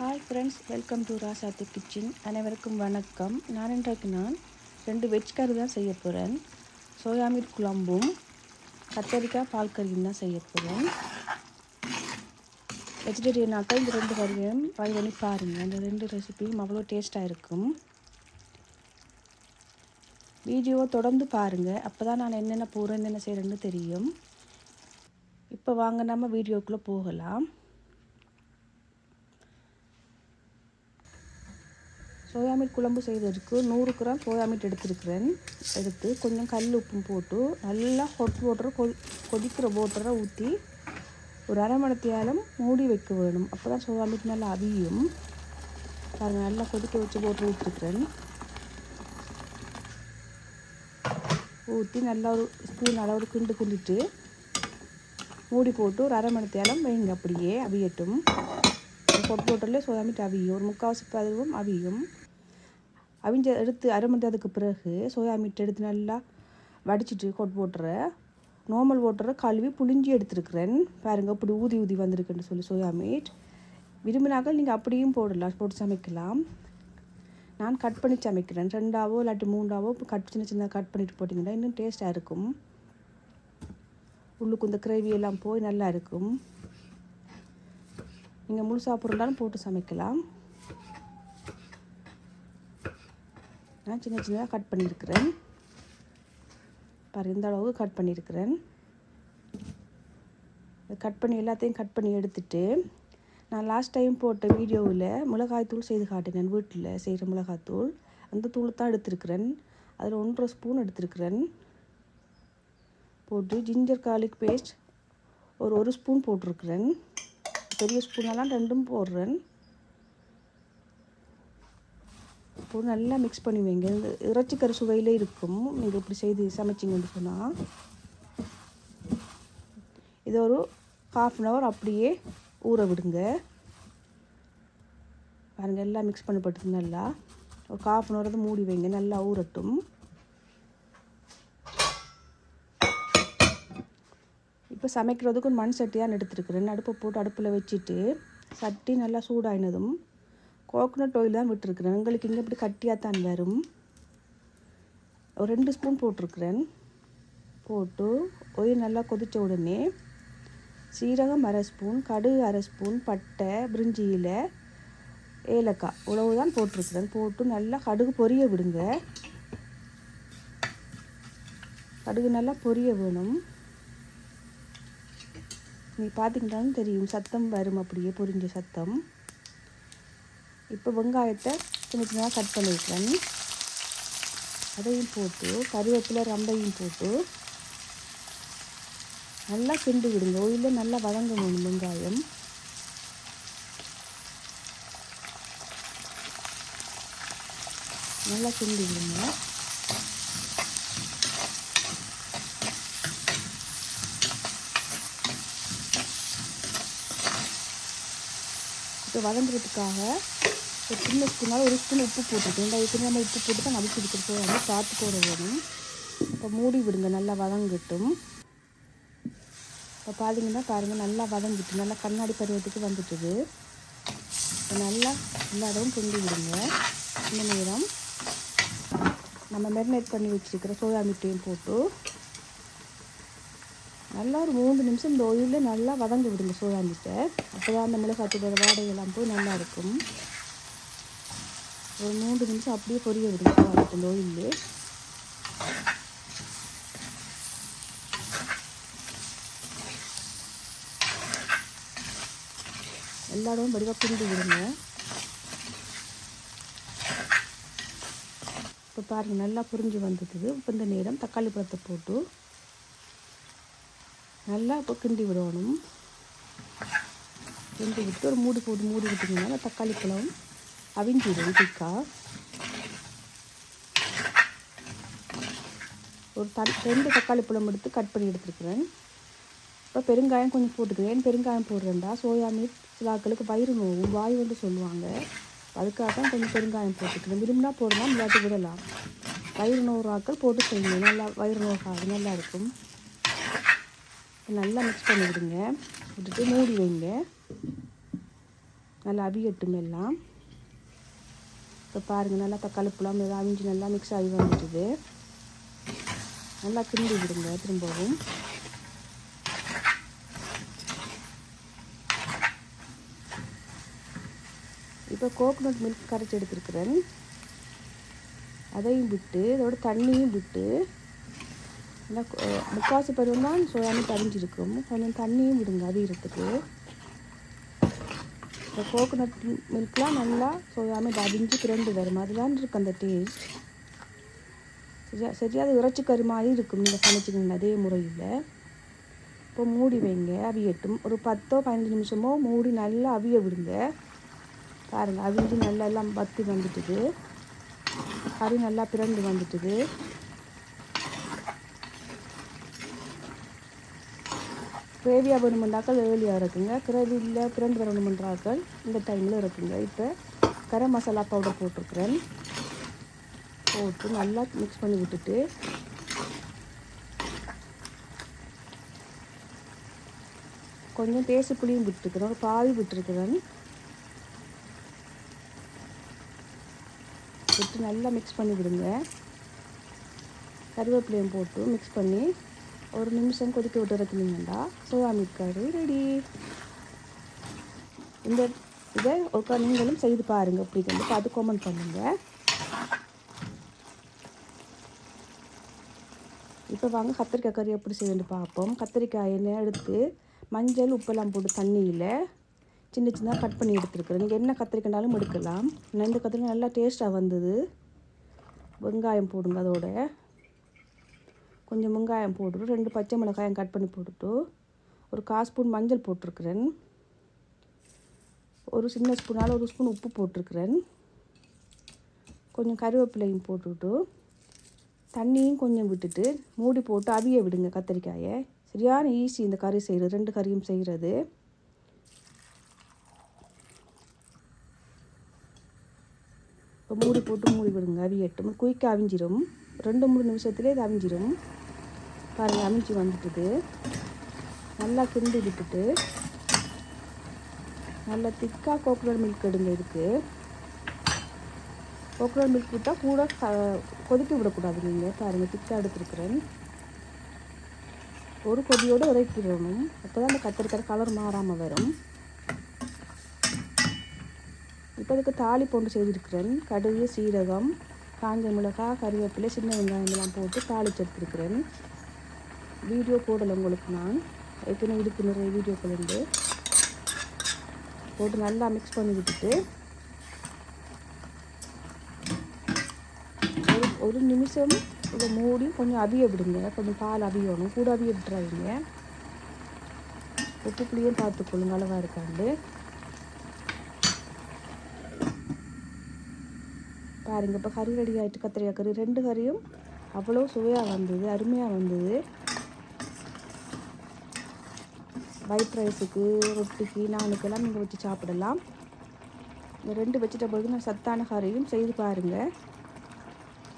Hi friends welcome to Rasathu kitchen அனைவருக்கும் வணக்கம். நான் இன்றைக்கு நான் ரெண்டு வெஜ் கறி தான் செய்ய போகிறேன் சோயா மீட் குழம்பும் கத்தரிக்காய் பால் கறியும் தான் செய்ய போகிறேன் வெஜிடேரியனாக்கா இந்த ரெண்டு கறியும் ட்ரை பண்ணி பாருங்கள் இந்த ரெண்டு ரெசிபியும் அவ்வளோ டேஸ்ட்டாக இருக்கும். வீடியோவை தொடர்ந்து பாருங்கள் அப்போ தான் நான் என்னென்ன போகிறேன் என்னென்ன செய்கிறேன்னு தெரியும். இப்போ வாங்க நம்ம வீடியோக்குள்ளே போகலாம். சோயா மீட் குழம்பு செய்வதற்கு நூறு கிராம் சோயா மீட் எடுத்திருக்கிறேன். எடுத்து கொஞ்சம் கல் உப்பும் போட்டு நல்லா ஹொட் வாட்டரை கொதி கொதிக்கிற வாட்டரை ஊற்றி ஒரு அரை மணத்தியாலும் மூடி வைக்க வேணும். அப்போ தான் சோயா மீட் நல்லா அவியும். பாருங்கள் நல்லா கொதிக்க வச்சு வாட்டர் ஊற்றிருக்கிறேன் ஊற்றி நல்லா ஒரு ஸ்பூன் அளவு கிண்டு கிண்டிட்டு மூடி போட்டு ஒரு அரை மணத்தியாலும் வைங்க அப்படியே அவியட்டும். பொட்டு போட்டோலே சோயா மீட் அவியும் ஒரு முக்கால்வாசி பதவும் அவியும் அவிஞ்ச எடுத்து அரை மணி அதுக்கு பிறகு சோயா மீட் எடுத்து நல்லா வடிச்சிட்டு கொட் போட்டுற நார்மல் வாட்டரை கழுவி புளிஞ்சி எடுத்துருக்குறேன் பாருங்கள் இப்படி ஊதி ஊதி வந்திருக்குன்னு சொல்லி சோயா மீட் விரும்பினாக்கள் நீங்கள் அப்படியும் போடலாம் போட்டு சமைக்கலாம் நான் கட் பண்ணி சமைக்கிறேன் ரெண்டாவோ இல்லாட்டி மூண்டாவோ கட் சின்ன சின்ன கட் பண்ணிட்டு போட்டிங்கன்னா இன்னும் டேஸ்ட்டாக இருக்கும் உள்ளுக்கு இந்த கிரேவி எல்லாம் போய் நல்லா இருக்கும் நீங்கள் முழு சாப்பிட்றதாலும் போட்டு சமைக்கலாம். நான் சின்ன சின்னதாக கட் பண்ணியிருக்கிறேன். பாரு இந்த அளவுக்கு கட் பண்ணியிருக்கிறேன். கட் பண்ணி எல்லாத்தையும் கட் பண்ணி எடுத்துட்டு நான் லாஸ்ட் டைம் போட்ட வீடியோவில் மிளகாய்த்தூள் செய்து காட்டினேன் வீட்டில் செய்கிற மிளகாய்த்தூள். அந்த தூள் தான் எடுத்திருக்கிறேன். அதில் ஒன்றரை ஸ்பூன் எடுத்திருக்கிறேன். போட்டு ஜிஞ்சர் கார்லிக் பேஸ்ட் ஒரு ஒரு ஸ்பூன் போட்டிருக்கிறேன். பெரிய ஸ்பூனெல்லாம் ரெண்டும் போடுறேன். இப்போ நல்லா மிக்ஸ் பண்ணி வைங்க. இந்த இறைச்சிக்கறி சுவையிலே இருக்கும். நீங்கள் இப்படி செய்து சமைச்சிங்கன்னு சொன்னால் இது ஒரு ஹாஃப் அன் ஹவர் அப்படியே ஊற விடுங்க. பாருங்கள் எல்லாம் மிக்ஸ் பண்ணப்பட்டது நல்லா. ஒரு ஹாஃப் அன் ஹவர் தான் மூடி வைங்க. நல்லா ஊறட்டும். இப்போ சமைக்கிறதுக்கு மண் சட்டியாக எடுத்துருக்குறேன். அடுப்பை போட்டு அடுப்பில் வச்சுட்டு சட்டி நல்லா சூடாயினதும் கோகோனட் ஆயில் தான் விட்டுருக்குறேன். உங்களுக்கு இங்கே இப்படி கட்டியாக தான் வரும். ஒரு ரெண்டு ஸ்பூன் போட்டிருக்கிறேன். போட்டு ஒயில் நல்லா கொதித்த உடனே சீரகம் அரை ஸ்பூன் கடுகு அரை ஸ்பூன் பட்டை பிரிஞ்சியில் ஏலக்காய் உழவு தான் போட்டிருக்கிறேன். போட்டு நல்லா கடுகு பொரிய விடுங்க. கடுகு நல்லா பொரிய வேணும். நீ பார்த்தீங்கன்னா தெரியும் சத்தம் வரும் அப்படியே பொரிஞ்ச சத்தம். இப்போ வெங்காயத்தை சின்ன சின்னதாக கட் பண்ணியிருக்கிறேன் அதையும் போட்டு கருவேப்பிலை ரம்பையும் போட்டு நல்லா கிண்டு விடுங்க. ஓயிலில் நல்லா வதங்கணும் வெங்காயம். நல்லா கிண்டு விடுங்க. இப்போ வதங்குறதுக்காக ஒரு சின்ன ஸ்பூனால் ஒரு ஸ்பூன் உப்பு போட்டுருக்கேன். வெங்காயத்துக்கு நம்ம உப்பு போட்டு தான் நடிச்சு எடுத்துகிட்டு வந்து பார்த்து போட வேணும். இப்போ மூடி விடுங்க நல்லா வதங்கட்டும். இப்போ பார்த்தீங்கன்னா பாருங்கள் நல்லா வதங்கிட்டு நல்லா கண்ணாடி பருவத்துக்கு வந்துட்டுது. இப்போ நல்லா எல்லா இடமும் விடுங்க. இந்த நேரம். நம்ம மெரினேட் பண்ணி வச்சுருக்கிற சோயா மீட்டையும் போட்டு. நல்லா ஒரு மூணு நிமிஷம் இந்த ஒயிலில் நல்லா வதங்க விடுங்க சோயா அப்போ தான் அந்த மிளகாத்தோட வாடையெல்லாம் போய் நல்லா இருக்கும் ஒரு மூன்று நிமிஷம் அப்படியே பொரிய விடுங்க சோயா இந்த ஒயிலில் எல்லா இடமும் வடிவாக கிண்டி விடுங்க. இப்போ பாருங்கள் நல்லா புரிஞ்சு வந்தது. இப்போ இந்த நேரம் தக்காளி பழத்தை போட்டு நல்லா இப்போ கிண்டி விடணும். கிண்டி விட்டு ஒரு மூடி போட்டு மூடி விட்டிங்கன்னா தக்காளி பழம் அவிஞ்சிடும் திக்கா ஒரு த ரெண்டு தக்காளி பழம் எடுத்து கட் பண்ணி எடுத்துருக்குறேன். இப்போ பெருங்காயம் கொஞ்சம் போட்டுக்கிறேன். பெருங்காயம் போடுறேன்டா? சோயா மீட் சிலாக்களுக்கு வயிறு நோவும் வாய் வந்து சொல்லுவாங்க. அதுக்காக தான் கொஞ்சம் பெருங்காயம் போட்டுக்கிறேன். விரும்பினா போடலாம் இல்லாட்டி விடலாம். வயிறு நோறு ஆக்கள் போட்டு செய்யணும் நல்லா வயிறு நோகாது நல்லா இருக்கும். நல்லா மிக்ஸ் பண்ணி விடுங்க விட்டுட்டு மூடி வைங்க. நல்லா அவிகட்டும் எல்லாம். இப்போ பாருங்கள் நல்லா தக்காளி புலாம் நல்லா அவிஞ்சு நல்லா மிக்ஸ் ஆகி வந்துட்டுது நல்லா கிண்டி விடுங்க திரும்பவும். இப்போ கோகோனட் மில்க் கரைச்சி எடுத்துருக்குறேன். அதையும் விட்டு இதோட தண்ணியும் விட்டு நல்லா கொ- பருவம் தான் சோயா மீட் கொஞ்சம் தண்ணியும் விடுங்க அவியறதுக்கு இந்த கோகோனட் மில்க்லாம் நல்லா சோயா மீட் அவிஞ்சு பிறண்டு வரும். அதுதான் இருக்கு அந்த டேஸ்ட் சரியா சரியா அது இறைச்சி கறி மாதிரி இருக்கும். நீங்கள் சமைச்சிக்கணும் அதே முறையில். இப்போ மூடி வைங்க அவியட்டும் ஒரு பத்தோ பதினஞ்சு நிமிஷமோ மூடி நல்லா அவிய விடுங்க. பாருங்கள் அவிஞ்சு நல்லா எல்லாம் பத்தி வந்துட்டுது. கறி நல்லா பிறண்டு வந்துட்டுது. கிரேவியாக வேணுமென்றாக்கள் ஏர்லியாக இருக்குங்க. கிரேவி இல்லை பிறண்டு வரணுமென்றாக்கள் இந்த டைமில் இருக்குங்க. இப்போ கரம் மசாலா பவுடர் போட்டிருக்கிறேன். போட்டு நல்லா மிக்ஸ் பண்ணி விட்டுட்டு கொஞ்சம் தேசி புளியும் விட்டுருக்குறேன். ஒரு பாதி விட்டுருக்குறேன். விட்டு நல்லா மிக்ஸ் பண்ணி விடுங்க. கருவேப்பிலையும் போட்டு மிக்ஸ் பண்ணி ஒரு நிமிஷம் கொதிக்க விட்டு இறக்குனீங்கண்டா சோயா மீட் கறி ரெடி இந்த இதை ஒரு நீங்களும் செய்து பாருங்கள் இப்படி வந்து பார்த்து கமெண்ட் பண்ணுங்கள் இப்போ வாங்க கத்திரிக்காய் கறி எப்படி செய்யணும்னு பார்ப்போம். கத்திரிக்காய் எண்ணெய் எடுத்து மஞ்சள் உப்பெல்லாம் போட்டு தண்ணியில் சின்ன சின்னதாக கட் பண்ணி எடுத்துருக்குறேன். நீங்கள் என்ன கத்திரிக்காய்னாலும் எடுக்கலாம். நான் இந்த கத்திரிக்காய் நல்லா டேஸ்ட்டாக வந்தது. வெங்காயம் போடுங்க அதோட. கொஞ்சம் வெங்காயம் போட்டுட்டு ரெண்டு பச்சை மிளகாயம் கட் பண்ணி போட்டுட்டு ஒரு கால் ஸ்பூன் மஞ்சள் போட்டிருக்கிறேன். ஒரு சின்ன ஸ்பூனால் ஒரு ஸ்பூன் உப்பு போட்டிருக்கிறேன். கொஞ்சம் கருவேப்பிலையும் போட்டுவிட்டு தண்ணியும் கொஞ்சம் விட்டுட்டு மூடி போட்டு அவிய விடுங்க கத்திரிக்காயை. சரியான ஈஸி இந்த கறி செய்கிறது ரெண்டு கறியும் செய்கிறது இப்போ மூடி போட்டு மூடி விடுங்க அவியட்டும். குயிக்காக அவிஞ்சிரும். ரெண்டு மூணு நிமிஷத்துலேயே இது அமைஞ்சிடும் பாருங்கள் அவிஞ்சி வந்துட்டுது. நல்லா கிண்டி விட்டுட்டு நல்லா திக்காக கோக்கனட் மில்க் எடுங்க இதுக்கு. கோக்கனட் மில்க் விட்டால் கூட க- கொதிக்க விடக்கூடாது நீங்கள் பாருங்கள் திக்காக எடுத்துருக்குறேன். ஒரு கொதியோடு இறக்கிடணும் அப்போ தான் அந்த கத்திரிக்காய் கலர் மாறாமல் வரும். இப்போ அதுக்கு தாலி போட்டு செய்திருக்கிறேன். கடுகு சீரகம் காஞ்ச மிளகாய் கறிவேப்பிலை சின்ன வெங்காயம் போட்டு தாளிச்சு எடுத்துருக்கிறேன். வீடியோ போடலை உங்களுக்கு நான். ஏற்கனவே இதுக்கு நிறைய வீடியோக்கள் உண்டு. போட்டு நல்லா மிக்ஸ் பண்ணி விட்டுட்டு ஒரு ஒரு நிமிஷம் இதை மூடி கொஞ்சம் அவிய விடுங்க. கொஞ்சம் பால் அவியணும். கூட அவிய விட்டுறாதீங்க. உப்பு புளியும் பார்த்துக்கொள்ளுங்க. அளவாக இருக்காண்டு பாருங்க இப்போ கறி ரெடி ஆகிட்டு கத்திரிக்காய் கறி ரெண்டு கறியும் அவ்வளோ சுவையாக வந்தது அருமையாக வந்தது. ஒயிட் ரைஸுக்கு ரொட்டிக்கு நானுக்கெல்லாம் நீங்கள் வச்சு சாப்பிடலாம். இந்த ரெண்டு வெஜிடபிளுக்கு நான் சத்தான கறியும் செய்து பாருங்கள்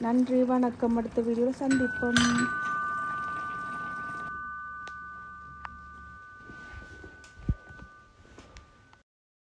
நன்றி வணக்கம். அடுத்த வீடியோவில் சந்திப்போம்.